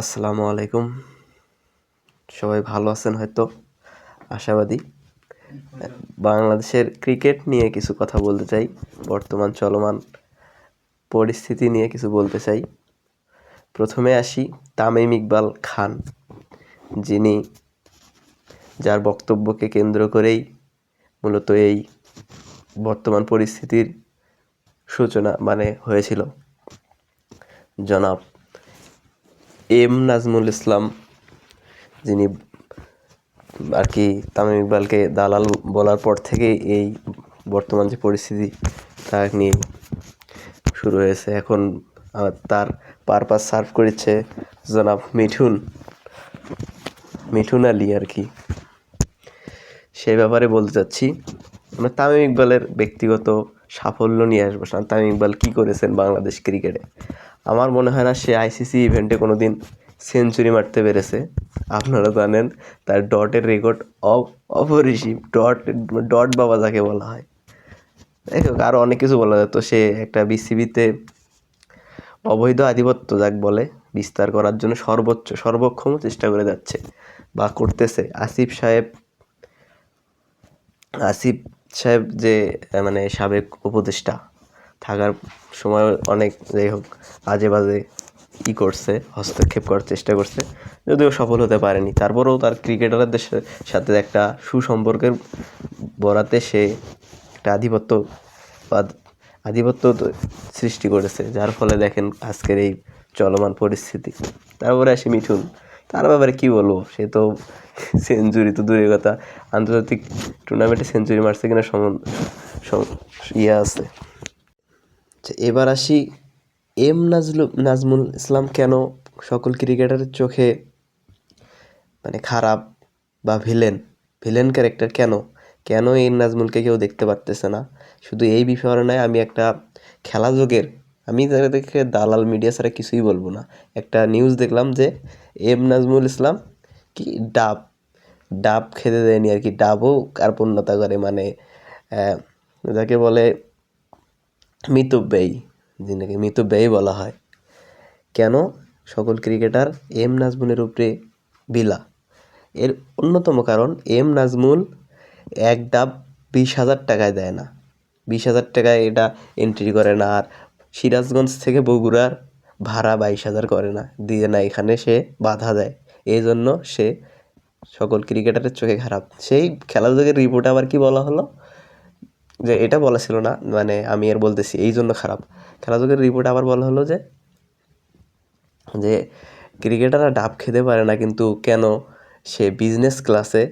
আসসালামু আলাইকুম। সবাই ভালো আছেন হয়তো? আশাবাদী। বাংলাদেশের ক্রিকেট নিয়ে কিছু কথা বলতে চাই, বর্তমান চলমান পরিস্থিতি নিয়ে কিছু বলতে চাই। প্রথমে আসি তামিম ইকবাল খান, যিনি যার বক্তব্যকে কেন্দ্র করেই মূলত এই বর্তমান পরিস্থিতির সূচনা মানে হয়েছিল। জনাব এম নাজমুল ইসলাম, যিনি আর কি তামিম ইকবালকে দালাল বলার পর থেকে এই বর্তমান যে পরিস্থিতি, তা নিয়ে শুরু হয়েছে। এখন তার পারপাস সার্ভ করেছে জনাব মিঠুন মিঠুন আলী আর কি। সেই ব্যাপারে বলতে চাচ্ছি আমরা তামিম ইকবালের ব্যক্তিগত সাফল্য নিয়ে আসব। তামিম ইকবাল কী করেছেন বাংলাদেশ ক্রিকেটে? আমার মনে হয় না সে আইসিসি ইভেন্টে কোনো দিন সেঞ্চুরি মারতে পেরেছে। আপনারা জানেন, তার ডটের রেকর্ড অপরিসীম, ডট ডট বাবা যাকে বলা হয়। যাই হোক আরও অনেক কিছু বলা যেত সে একটা বিসিবিতে অবৈধ আধিপত্য যাক বলে, বিস্তার করার জন্য সর্বোচ্চ, সর্বক্ষম চেষ্টা করে যাচ্ছে বা করতেছে। আসিফ সাহেব আসিফ সাহেব যে মানে সাবেক উপদেষ্টা থাকার সময় অনেক যাই হোক আজে বাজে ই করছে, হস্তক্ষেপ করার চেষ্টা করছে। যদিও সফল হতে পারেনি। তারপরেও তার ক্রিকেটারদের সাথে একটা সুসম্পর্কের বরাতে সে একটা আধিপত্য আধিপত্য সৃষ্টি করেছে, যার ফলে দেখেন আজকের এই চলমান পরিস্থিতি। তারপরে আসি মিঠুন। তার ব্যাপারে কী বলব? সে তো সেঞ্চুরি তো দূরের কথা। আন্তর্জাতিক টুর্নামেন্টে সেঞ্চুরি মারছে কিনা সম ইয়ে আছে। এবার আসি এম নাজলু নাজমুল ইসলাম কেন সকল ক্রিকেটারের চোখে মানে খারাপ বা ভিলেন ভিলেন ক্যারেক্টার কেন? কেন এই নাজমুলকে কেউ দেখতে পারতেছে না? শুধু এই বিষয়ে নয়, আমি একটা খেলা যোগের আমি তাদেরকে দালাল মিডিয়া ছাড়া কিছুই বলব না। একটা নিউজ দেখলাম যে এম নাজমুল ইসলাম কি ডাব ডাব খেতে দেয়নি আর কি। ডাবও কার্পণ্যতা করে মানে যাকে বলে মিতব্যয়ী যিনাকে মিতব্যয়ী বলা হয়। কেন? সকল ক্রিকেটার এম নাজমুলের উপরে বিলা। এর অন্যতম কারণ, এম নাজমুল এক ডাব বিশ হাজার টাকায় দেয় না। বিশ হাজার টাকায় এটা এন্ট্রি করে না আর সিরাজগঞ্জ থেকে বগুড়ার ভাড়া বাইশ হাজার করে না। দিয়ে না এখানে সে বাধা দেয়। এই জন্য সে সকল ক্রিকেটারের চোখে খারাপ। সেই খেলাযোগের রিপোর্টে আবার কি বলা হলো? যে এটা বলা ছিল না মানে আমি আর বলতেছি এই জন্য খারাপ। খেলাযোগের রিপোর্টে আবার বলা হলো যে যে ক্রিকেটাররা ডাব খেতে পারে না, কিন্তু কেন সে বিজনেস ক্লাসে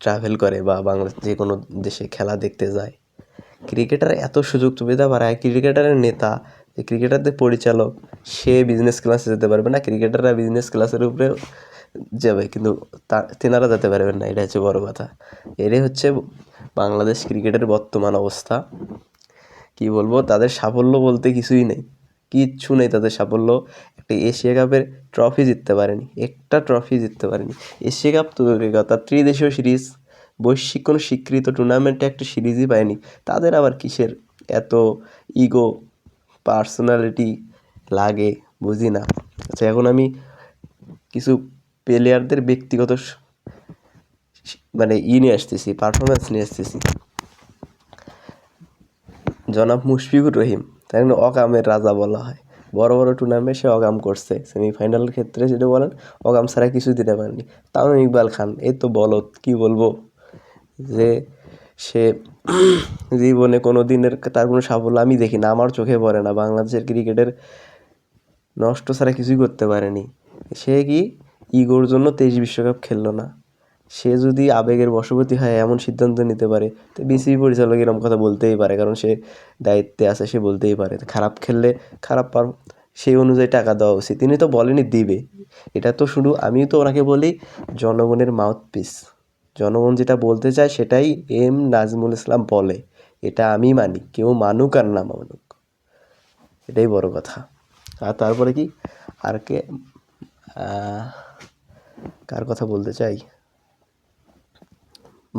ট্রাভেল করে বা বাংলা যে কোনো দেশে খেলা দেখতে যায়? ক্রিকেটার এত সুযোগ সুবিধা বাড়ায়, ক্রিকেটারের নেতা, যে ক্রিকেটারদের পরিচালক, সে বিজনেস ক্লাসে যেতে পারবে না, ক্রিকেটাররা বিজনেস ক্লাসের উপরে যাবে, কিন্তু তা, তেনারা যেতে পারবেন না, এটা হচ্ছে বড় কথা। এটাই হচ্ছে বাংলাদেশ ক্রিকেটের বর্তমান অবস্থা। কি বলব? তাদের সাফল্য বলতে কিছুই নেই। কিচ্ছু নেই তাদের সাফল্য। একটা এশিয়া কাপের ট্রফি জিততে পারেনি। একটা ট্রফি জিততে পারেনি। এশিয়া কাপ তো কথা, ত্রিদেশীয় সিরিজ, বৈশ্বিক কোনো স্বীকৃত টুর্নামেন্টে একটা সিরিজই পায়নি। তাদের আবার কিসের? এত ইগো পার্সোনালিটি লাগে বুঝি না আচ্ছা এখন আমি কিছু প্লেয়ারদের ব্যক্তিগত মানে ই নিয়ে আসতেছি পারফরমেন্স নিয়ে আসতেছি। জনাব মুশফিকুর রহিম তাই জন্য অকামের রাজা বলা হয়। বড় বড় টুর্নামেন্টে সে অগাম করছে। সেমিফাইনালের ক্ষেত্রে যেটা বলেন অকাম ছাড়া কিছু দিতে পারেনি তামিম ইকবাল খান এই তো বলত কি বলব? যে সে জীবনে কোনো দিনের তার কোনো সাফল্য আমি দেখি না, আমার চোখে পড়ে না। বাংলাদেশের ক্রিকেটের নষ্ট ছাড়া কিছুই করতে পারেনি। সে কি, ইগোর জন্য তেইশ বিশ্বকাপ খেললো না? সে যদি আবেগের বশবর্তী হয়, এমন সিদ্ধান্ত নিতে পারে। তো বিসিবি পরিচালক এরকম কথা বলতেই পারে, কারণ সে দায়িত্বে আছে, সে বলতেই পারে। খারাপ খেললে খারাপ পার, সেই অনুযায়ী টাকা দেওয়া উচিত। তিনি তো বলেনি দিবে। এটা তো শুধু আমি তো ওনাকে বলি, জনগণের মাউথপিস জনগণ যেটা বলতে চায়, সেটাই এম নাজমুল ইসলাম বলে। এটা আমি মানি, কেউ মানুক আর না মানুক। এটাই বড় কথা। আর তারপরে কি? আর কে কার কথা বলতে চাই?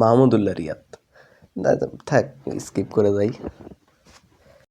মাহমুদুল্লাহ রিয়াদ। থাক স্কিপ করে যাই।